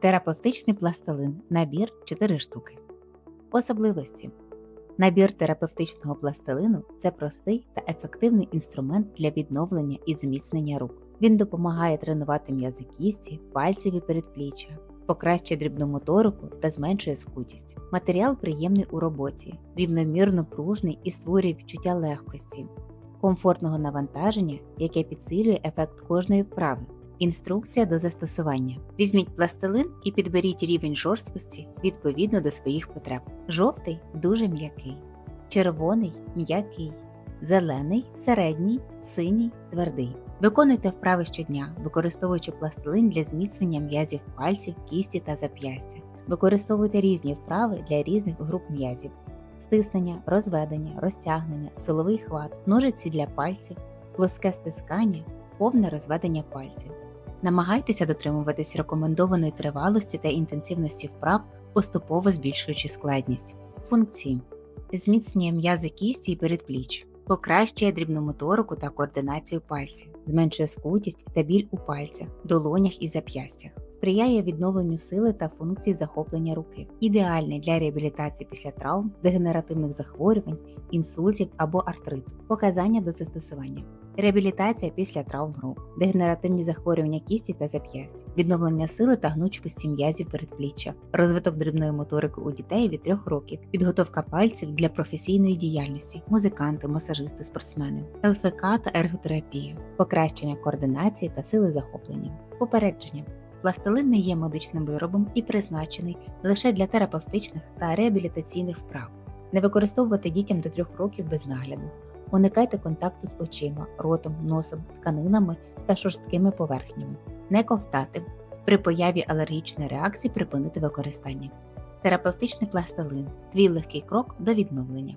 Терапевтичний пластилин. Набір 4 штуки. Особливості. Набір терапевтичного пластилину це простий та ефективний інструмент для відновлення і зміцнення рук. Він допомагає тренувати м'язи кісті, пальців і передпліччя, покращує дрібну моторику та зменшує скутість. Матеріал приємний у роботі, рівномірно пружний і створює відчуття легкості, комфортного навантаження, яке підсилює ефект кожної вправи. Інструкція до застосування. Візьміть пластилин і підберіть рівень жорсткості відповідно до своїх потреб. Жовтий дуже м'який, червоний м'який, зелений середній, синій твердий. Виконуйте вправи щодня, використовуючи пластилин для зміцнення м'язів пальців, кісті та зап'ястя. Використовуйте різні вправи для різних груп м'язів: стиснення, розведення, розтягнення, силовий хват, ножиці для пальців, плоске стискання, повне розведення пальців. Намагайтеся дотримуватись рекомендованої тривалості та інтенсивності вправ, поступово збільшуючи складність. Функції зміцнює м'язи кісті і передпліч, покращує дрібну моторику та координацію пальців, зменшує скутість та біль у пальцях, долонях і зап'ястях, сприяє відновленню сили та функцій захоплення руки, ідеальний для реабілітації після травм, дегенеративних захворювань, інсультів або артриту. Показання до застосування. Реабілітація після травм рук, дегенеративні захворювання кісті та зап'ясть, відновлення сили та гнучкості м'язів передпліччя, розвиток дрібної моторики у дітей від 3 років, підготовка пальців для професійної діяльності, музиканти, масажисти, спортсмени, ЛФК та ерготерапія, покращення координації та сили захоплення, попередження. Пластилин не є медичним виробом і призначений лише для терапевтичних та реабілітаційних вправ. Не використовувати дітям до 3 років без нагляду. Уникайте контакту з очима, ротом, носом, тканинами та шорсткими поверхнями. Не ковтати. При появі алергічної реакції припинити використання. Терапевтичний пластилин твій легкий крок до відновлення.